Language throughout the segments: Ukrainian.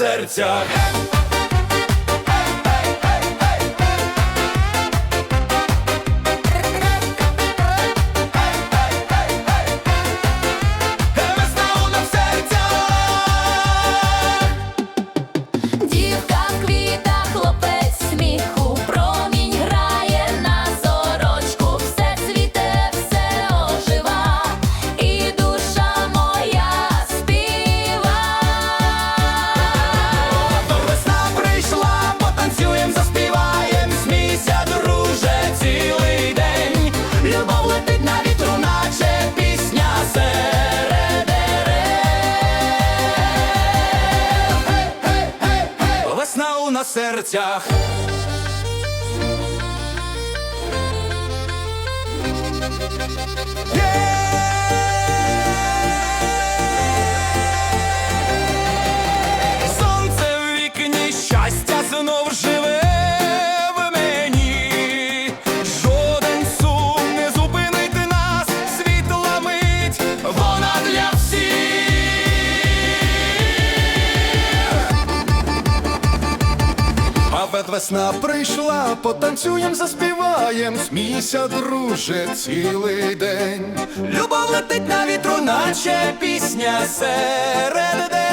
серцях. тепло на серцях. Yeah! весна прийшла, потанцюєм, заспіваєм, смійся, друже, цілий день. Любов летить на вітру, наче пісня серед день.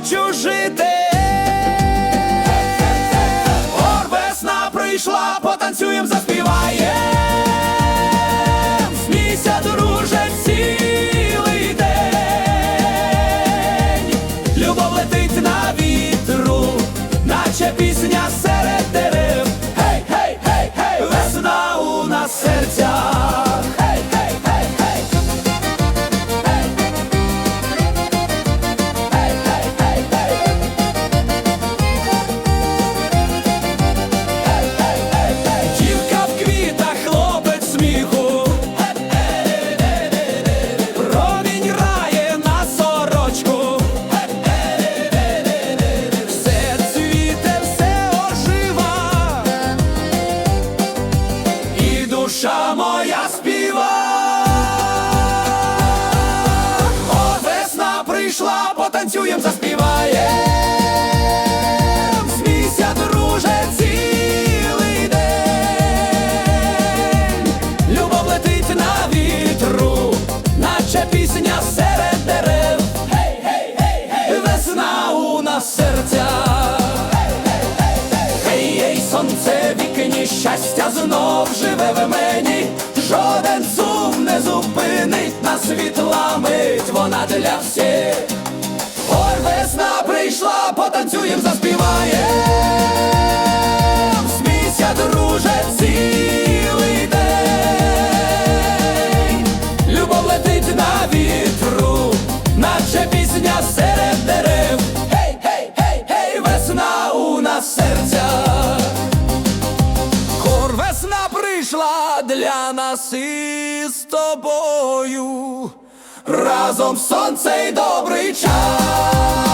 хочу жити. Орвесна прийшла, потанцюємо, заспіває. серця, Хей, ей, сонце вікні, щастя знов живе в мені, жоден сум не зупинить нас світла вона для всіх. Ой, весна прийшла, потанцюєм, заспіває. а для нас із тобою разом сонце й добрий час.